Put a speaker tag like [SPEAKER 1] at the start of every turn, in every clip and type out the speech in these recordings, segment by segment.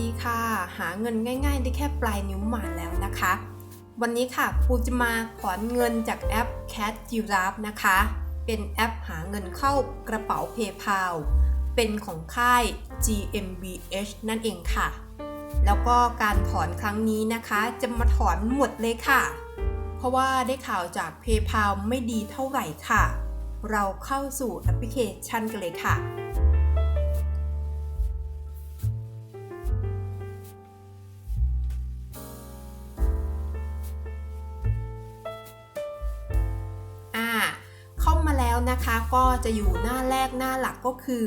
[SPEAKER 1] ดีค่ะ หาเงินง่าย ๆ ได้แค่ปลายนิ้วมาแล้วนะคะ วันนี้ค่ะครูจะมาถอนเงินจากแอป Cat Giraffe นะคะ เป็นแอปหาเงินเข้ากระเป๋า PayPal เป็นของค่าย GmbH นั่นเองค่ะ แล้วก็การถอนครั้งนี้นะคะ จะมาถอนหมดเลยค่ะ เพราะว่าได้ข่าวจาก PayPal ไม่ดีเท่าไหร่ค่ะ เราเข้าสู่แอปพลิเคชันกันเลยค่ะ นะคะ ก็จะอยู่หน้าแรกหน้าหลักก็คือ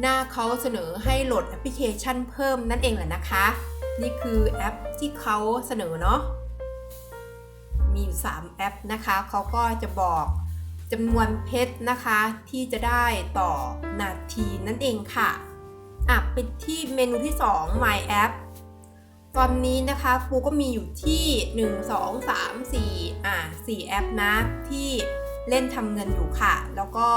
[SPEAKER 1] หน้าเขาเสนอให้โหลดแอปพลิเคชันเพิ่มนั่นเองแหละนะคะ นี่คือแอปที่เขาเสนอเนาะมีอยู่ 3 แอปนะคะ เขาก็จะบอกจำนวนเพชรนะคะ ที่จะได้ต่อนาทีนั่นเองค่ะอะไปที่เมนูที่ 2 My App ตอนนี้นะคะปูก็มีอยู่ที่ 1 2 3 4อะ4แอปนะที่ เล่นทำเงินอยู่ค่ะ แล้วก็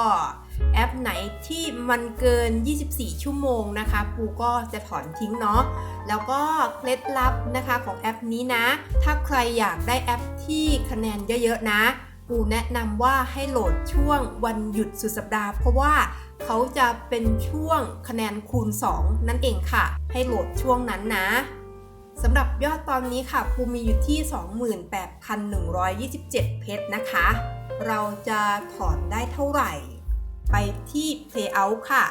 [SPEAKER 1] แอปไหนที่มันเกิน 24 ชั่วโมงนะคะ ปูก็จะถอนทิ้งเนาะ แล้วก็เคล็ดลับนะคะของแอปนี้นะ ถ้าใครอยากได้แอปที่คะแนนเยอะๆนะ ปูแนะนำว่าให้โหลดช่วงวันหยุดสุดสัปดาห์ เพราะว่าเขาจะเป็นช่วงคะแนนคูณ 2 นั่นเองค่ะ ให้โหลดช่วงนั้นนะ สำหรับยอดตอนนี้ค่ะปูมีอยู่ที่ 28,127 เพชรนะคะ เราจะถอนได้เท่าไหร่ ไปที่ Payout ค่ะ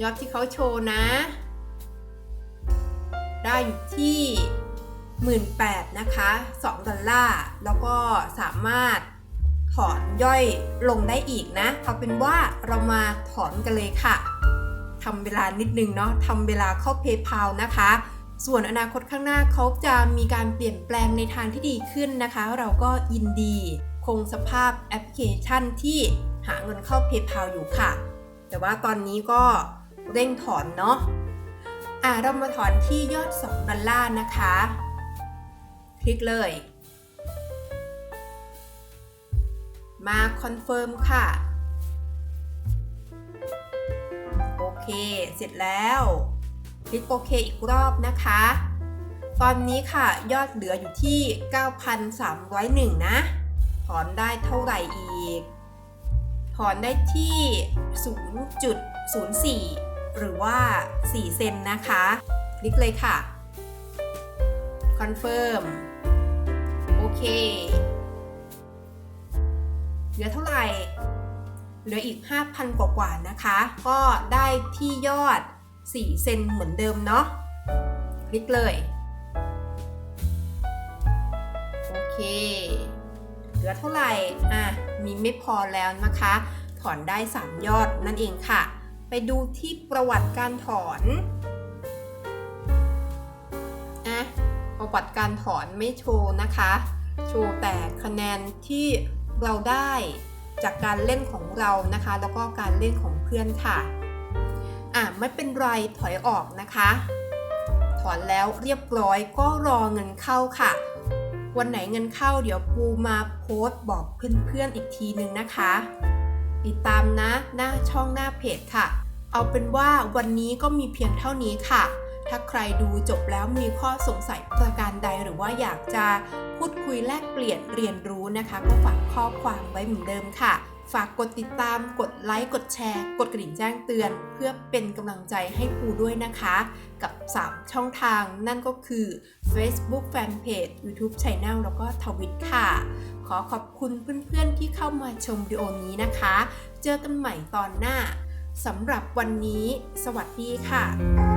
[SPEAKER 1] ยอดที่เขาโชว์นะ ได้อยู่ที่18,000นะคะ 2 ดอลลาร์ แล้วก็สามารถถอนย่อยลงได้อีกนะ เอาเป็นว่าเรามาถอนกันเลยค่ะ ทำเวลานิดนึงเนาะทำเวลาเข้า PayPal นะคะ ส่วนอนาคตข้างหน้าเขาจะมีการเปลี่ยนแปลงในทางที่ดีขึ้นนะคะ เราก็ยินดีคงสภาพแอปพลิเคชันที่หาเงินเข้า PayPal อยู่ค่ะ แต่ว่าตอนนี้ก็เร่งถอนเนาะอะเรามาถอนที่ยอด 2 ดอลลาร์นะคะ คลิกเลย มาคอนเฟิร์มค่ะ เค เสร็จแล้วคลิกโอเคอีกรอบนะคะ ตอนนี้ค่ะยอดเหลืออยู่ที่ 9,301 นะ ถอนได้เท่าไหร่อีก ถอนได้ที่ 0.04 หรือว่า 4 เซนนะคะ คลิกเลยค่ะ คอนเฟิร์ม โอเค เหลือเท่าไหร่ เหลืออีก 5,000 กว่ากว่าๆนะคะ ก็ได้ที่ยอด 4 เซนเหมือนเดิมเนาะคลิกเลย โอเคเหลือเท่าไหร่ อะ มีไม่พอแล้วนะคะ ถอนได้ 3 ยอดนั่นเองค่ะ ไปดูที่ประวัติการถอนอะประวัติการถอนไม่โชว์นะคะ โชว์แต่คะแนนที่เราได้ จากการเล่นของเรานะคะ แล้วก็การเล่นของเพื่อนค่ะอะไม่เป็นไรถอยออกนะคะ ถอนแล้วเรียบร้อยก็รอเงินเข้าค่ะ วันไหนเงินเข้าเดี๋ยวปูมาโพสต์บอกเพื่อนๆอีกทีนึงนะคะ ติดตามนะหน้าช่องหน้าเพจค่ะ เอาเป็นว่าวันนี้ก็มีเพียงเท่านี้ค่ะ ถ้าใครดูจบแล้วมีข้อสงสัยประการใดหรือว่าอยากจะพูดคุยแลกเปลี่ยนเรียนรู้นะคะ ก็ฝากข้อความไว้เหมือนเดิมค่ะ ฝากกดติดตาม กดไลค์ กดแชร์ กดกระดิ่งแจ้งเตือน เพื่อเป็นกำลังใจให้ปูด้วยนะคะ กับ 3 ช่องทางนั่นก็คือ Facebook Fanpage YouTube Channel แล้วก็ทวิตค่ะ ขอขอบคุณเพื่อนๆที่เข้ามาชมวิดีโอนี้นะคะ เจอกันใหม่ตอนหน้าสำหรับวันนี้ สวัสดีค่ะ